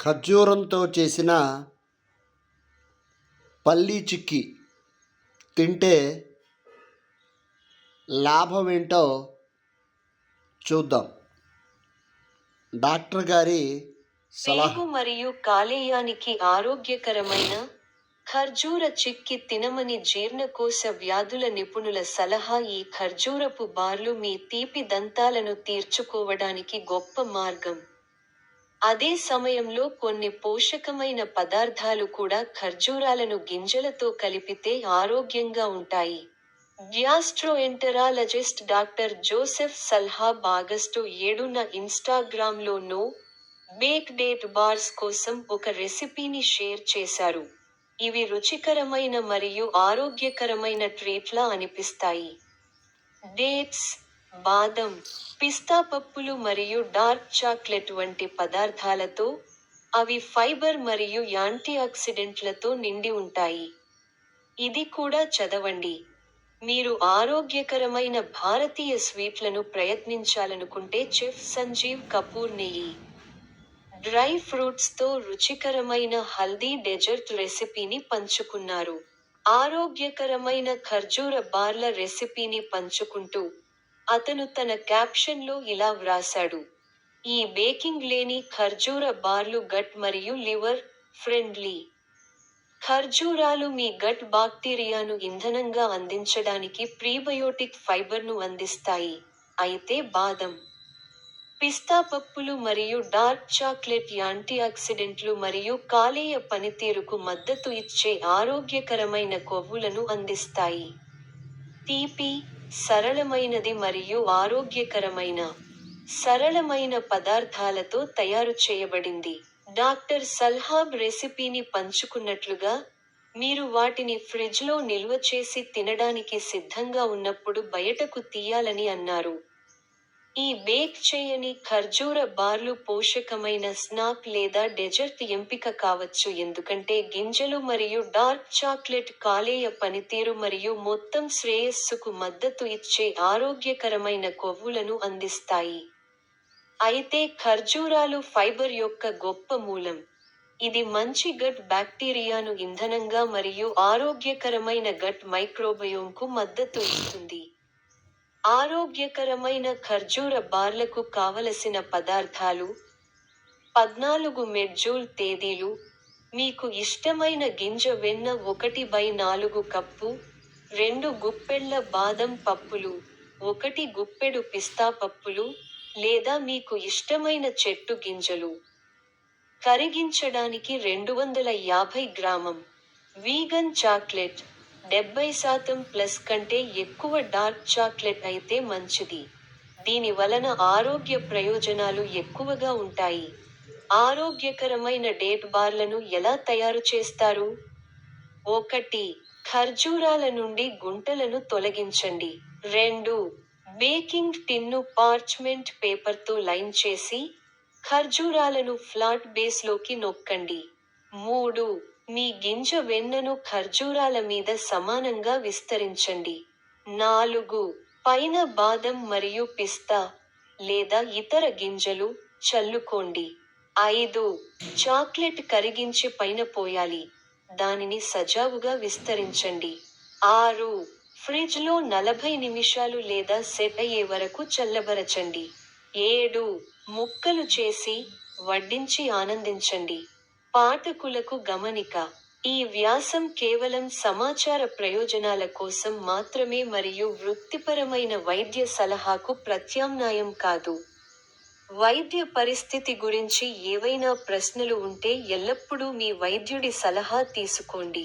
ఖర్జూరంతో చేసిన పల్లీ చిక్కీ తింటే లాభం ఏంటో చూద్దాం. డాక్టర్ గారి సలహా. మరియు కాలేయానికి ఆరోగ్యకరమైన ఖర్జూర చిక్కి తినమని జీర్ణకోశ వ్యాధుల నిపుణుల సలహా ఈ ఖర్జూరపు బార్లు మీ తీపి దంతాలను తీర్చుకోవడానికి గొప్ప మార్గం. అదే సమయంలో కొన్ని పోషకమైన పదార్థాలు కూడా ఖర్జూరాలను గింజలతో కలిపితే ఆరోగ్యంగా ఉంటాయి. Gastroenterologist doctor Joseph Salhab August ఏడున ఇన్స్టాగ్రామ్లో నో బేక్ డేట్ బార్స్ కోసం ఒక రెసిపీని షేర్ చేశారు. ఇవి రుచికరమైన మరియు ఆరోగ్యకరమైన ట్రీట్లా అనిపిస్తాయి. డేట్స్ బాదం పిస్తా పప్పులు మరియు డార్క్ చాక్లెట్ వంటి పదార్థాలతో అవి ఫైబర్ మరియు యాంటీఆక్సిడెంట్లతో నిండి ఉంటాయి. ఇది కూడా చదవండి. మీరు ఆరోగ్యకరమైన భారతీయ స్వీట్లను ప్రయత్నించాలనుకుంటే చెఫ్ సంజీవ్ కపూర్ నెయ్యి. డ్రై ఫ్రూట్స్తో రుచికరమైన హల్దీ డెజర్ట్ రెసిపీని పంచుకున్నారు. ఆరోగ్యకరమైన ఖర్జూర బార్ల రెసిపీని పంచుకుంటూ అతను తన క్యాప్షన్లో ఇలా వ్రాసాడు ఈ బేకింగ్ లేని ఖర్జూర బార్లు గట్ మరియు లివర్ ఫ్రెండ్లీ. ఖర్జూరాలు మీ గట్ బాక్టీరియాను ఇంధనంగా అందించడానికి ప్రీబయోటిక్ ఫైబర్ను అందిస్తాయి. అయితే బాదం. పిస్తా పప్పులు మరియు డార్క్ చాక్లెట్ యాంటీఆక్సిడెంట్లు మరియు కాలేయ పనితీరుకు మద్దతు ఇచ్చే ఆరోగ్యకరమైన కొవ్వులను అందిస్తాయి. తీపి. సరళమైనది మరియు ఆరోగ్యకరమైన సరళమైన పదార్థాలతో తయారు చేయబడింది. డాక్టర్ సల్హాబ్ రెసిపీని పంచుకున్నట్లుగా మీరు వాటిని ఫ్రిడ్జ్లో నిల్వ చేసి తినడానికి సిద్ధంగా ఉన్నప్పుడు బయటకు తీయాలని అన్నారు. ఈ బేక్ చేయని ఖర్జూర బార్లు పోషకమైన స్నాక్ లేదా డెజర్ట్ ఎంపిక కావచ్చు. ఎందుకంటే గింజలు మరియు డార్క్ చాక్లెట్ కాలేయ పనితీరు మరియు మొత్తం శ్రేయస్సుకు మద్దతు ఇచ్చే ఆరోగ్యకరమైన కొవ్వులను అందిస్తాయి. అయితే ఖర్జూరాలు ఫైబర్ యొక్క గొప్ప మూలం. ఇది మంచి గట్ బ్యాక్టీరియాను ఇంధనంగా మరియు ఆరోగ్యకరమైన గట్ మైక్రోబయోమ్కు మద్దతు ఇస్తుంది. ఆరోగ్యకరమైన ఖర్జూర బార్లకు కావలసిన పదార్థాలు పద్నాలుగు మెడ్జూల్ తేదీలు మీకు ఇష్టమైన గింజ వెన్న ఒకటి బై నాలుగు కప్పు రెండు గుప్పెళ్ళ బాదం పప్పులు ఒకటి గుప్పెడు పిస్తా పప్పులు లేదా మీకు ఇష్టమైన చెట్టు గింజలు. కరిగించడానికి రెండు వందల యాభై గ్రామం. Vegan chocolate. డెబ్బై శాతం ప్లస్ కంటే ఎక్కువ డార్క్ చాక్లెట్ అయితే మంచిది. దీని వలన ఆరోగ్య ప్రయోజనాలు ఎక్కువగా ఉంటాయి. ఆరోగ్యకరమైన డేట్ బార్లను ఎలా తయారు చేస్తారు? ఒకటి ఖర్జూరాల నుండి గుంటలను తొలగించండి. రెండు బేకింగ్ టిన్ను పార్చ్మెంట్ పేపర్తో లైన్ చేసి ఖర్జూరాలను ఫ్లాట్ బేస్లోకి నొక్కండి. మూడు మీ గింజ వెన్నను ఖర్జూరాల మీద సమానంగా విస్తరించండి. నాలుగు పైన బాదం మరియు పిస్తా లేదా ఇతర గింజలు చల్లుకోండి. ఐదు చాక్లెట్ కరిగించి పైన పోయాలి. దానిని సజావుగా విస్తరించండి. ఆరు ఫ్రిడ్జ్లో నలభై నిమిషాలు లేదా సెట్ అయ్యే వరకు చల్లబరచండి. ఏడు ముక్కలు చేసి వడ్డించి ఆనందించండి. పాఠకులకు గమనిక ఈ వ్యాసం కేవలం సమాచార ప్రయోజనాల కోసం మాత్రమే మరియు వృత్తిపరమైన వైద్య సలహాకు ప్రత్యామ్నాయం కాదు. వైద్య పరిస్థితి గురించి ఏవైనా ప్రశ్నలు ఉంటే ఎల్లప్పుడూ మీ వైద్యుడి సలహా తీసుకోండి.